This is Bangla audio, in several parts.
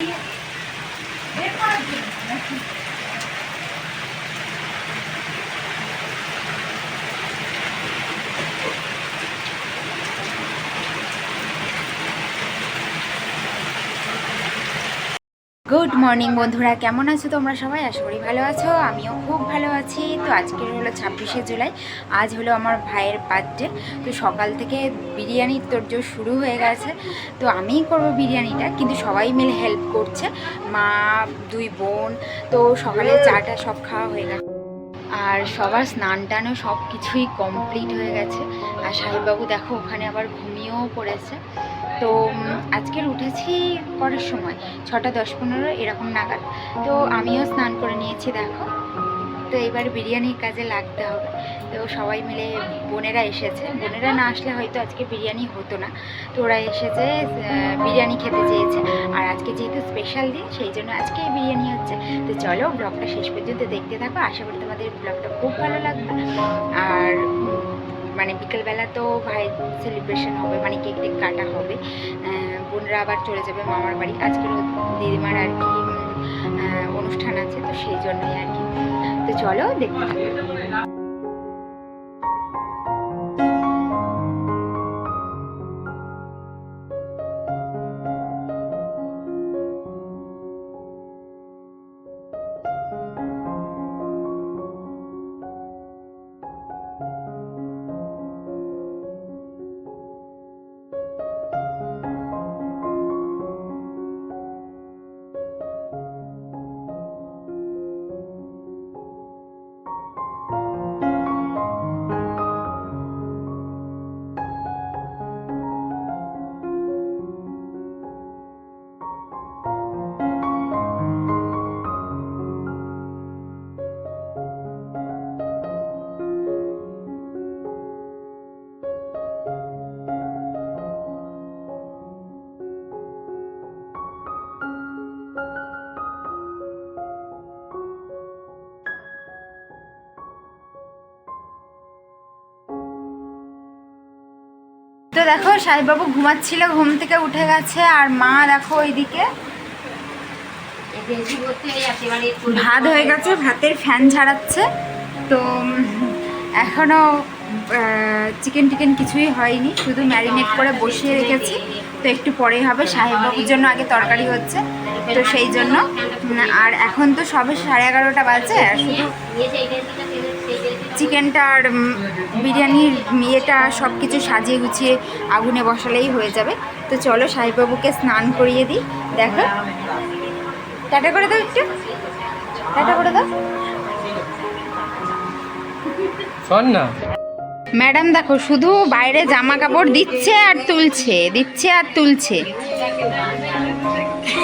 Thank you. গুড মর্নিং বন্ধুরা। কেমন আছো তোমরা সবাই? আশা করি ভালো আছো। আমিও খুব ভালো আছি। তো আজকের হলো ছাব্বিশে জুলাই। আজ হলো আমার ভাইয়ের বার্থডে তো সকাল থেকে বিরিয়ানির তোরজোর শুরু হয়ে গেছে। তো আমিই করব বিরিয়ানিটা, কিন্তু সবাই মিলে হেল্প করছে। মা, দুই বোন, তো সকালে চাটা সব খাওয়া হয়ে গেছে। আর সবার স্নান টানও সব কিছুই কমপ্লিট হয়ে গেছে। আর সাহেববাবু দেখো, ওখানে আবার ঘুমিয়েও পড়েছে। তো আজকের উঠেছি করার সময়, ছটা দশ পনেরো, এরকম নাগাদ। তো আমিও স্নান করে নিয়েছি, দেখো। তো এবার বিরিয়ানির কাজে লাগতে হবে। তো সবাই মিলে বোনেরা এসেছে। বোনেরা না আসলে হয়তো আজকে বিরিয়ানি হতো না। তো ওরা এসেছে বিরিয়ানি খেতে চেয়েছে। আর আজকে যেহেতু স্পেশাল দিন, সেই জন্য আজকে বিরিয়ানি হচ্ছে। তো চলো ব্লগটা শেষ পর্যন্ত দেখতে থাকো। আশা করি তোমাদের ব্লগটা খুব ভালো লাগবে। আর মানে বিকেলবেলা তো ভাই সেলিব্রেশন হবে মানে কেক টেক কাটা হবে। বোনরা আবার চলে যাবে মামার বাড়ি। আজকের দিদিমার আর কি অনুষ্ঠান আছে। তো সেই জন্যই আর কি। তো চলো দেখতে থাকো। তো দেখো সাহেববাবু ঘুমাচ্ছিল ঘুম থেকে উঠে গেছে আর মা দেখো ওইদিকে ভাত হয়ে গেছে ভাতের ফ্যান ছাড়াচ্ছে তো উম, এখনও চিকেন টিকেন কিছুই হয়নি শুধু ম্যারিনেট করে বসিয়ে রেখেছি। তো একটু পরেই হবে সাহেববাবুর জন্য আগে তরকারি হচ্ছে তো সেই জন্য। আর এখন তো সবে সাড়ে এগারোটা বাজে শুধু চিকেনটা আর বিরিয়ানির ইয়েটা সব কিছু সাজিয়ে গুছিয়ে আগুনে বসালেই হয়ে যাবে। তো চলো সাহেববাবুকে স্নান করিয়ে দিই দেখো। টাটা করে দাও একটু। টাটা করে দাও। শোন না ম্যাডাম দেখো শুধু বাইরে জামা কাপড় দিচ্ছে আর তুলছে দিচ্ছে আর তুলছে।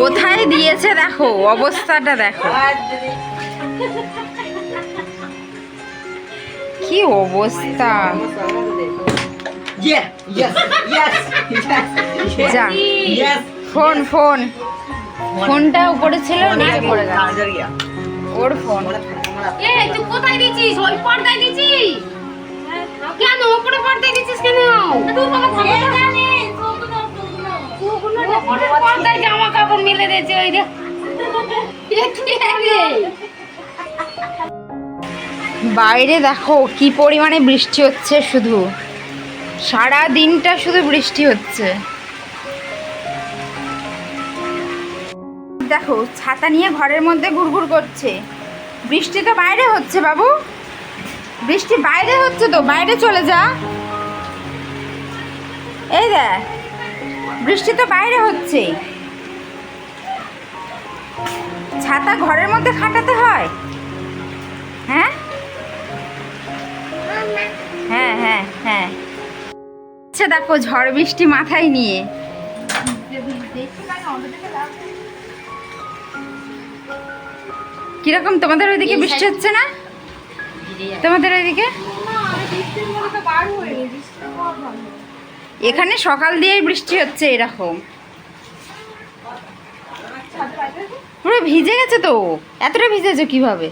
কোথায় দিয়েছে দেখো অবস্থাটা দেখো। অবস্থা যা ফোন ফোন ফোনটা উপরে ছিল নিচে পড়ে গেছে। ওর ফোন এ তুই কোথায় দিছিস? ওই পর্দায় দিছিস? কেন? উপরে পর্দায় দিছিস বাইরে দেখো, কি পরিমাণে বৃষ্টি হচ্ছে শুধু। সারা দিনটা শুধু বৃষ্টি হচ্ছে। দেখো, ছাতা নিয়ে ঘরের মধ্যে ঘুরঘুর করছে। বৃষ্টি তো বাইরে হচ্ছে, বাবু। বৃষ্টি বাইরে হচ্ছে তো, বাইরে চলে যা। এই দেখ, বৃষ্টি তো বাইরে হচ্ছে। ছাতা ঘরের মধ্যে খাটাতে হয়। হ্যাঁ? দেখো ঝড় বৃষ্টি মাথায় নিয়ে। কীরকম? তোমাদের ওইদিকে বৃষ্টি হচ্ছে না? তোমাদের ওইদিকে? এখানে সকাল দিয়েই বৃষ্টি হচ্ছে এরকম। পুরো ভিজে গেছে তো। এতটা ভিজেছো কীভাবে?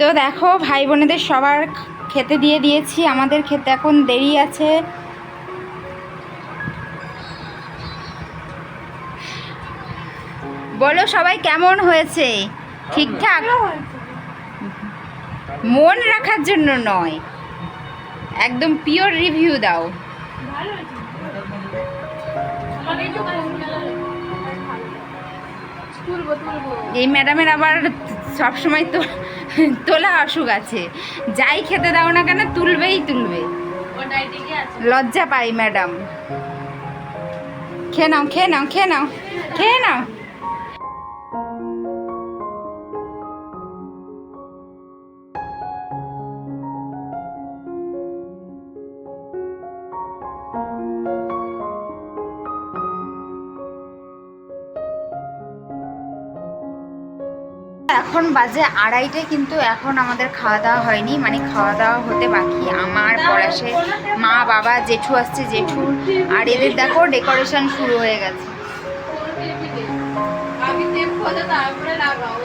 তো দেখো, ভাই বোনেদের সবার খেতে দিয়ে দিয়েছি। আমাদের খেতে এখন দেরি আছে। বলো সবাই কেমন হয়েছে? ঠিকঠাক? মন রাখার জন্য নয়। একদম পিওর রিভিউ দাও। ভালো এই ম্যাডামের আবার সব সময় তো তোলা অসুখ আছে। যাই খেতে দাও না কেন তুলবেই তুলবে। লজ্জা পাই ম্যাডাম। খেয়ে নাও খেয়ে নাও খেয়ে নাও খেয়ে নাও। এখন বাজে আড়াইটে কিন্তু এখন আমাদের খাওয়া দাওয়া হয়নি মানে খাওয়া দাওয়া হতে বাকি। আমার পড়াশে মা, বাবা, জেঠু আসছে, জেঠু। আর এদের দেখো ডেকোরেশন শুরু হয়ে গেছে। তারপরে লাগাও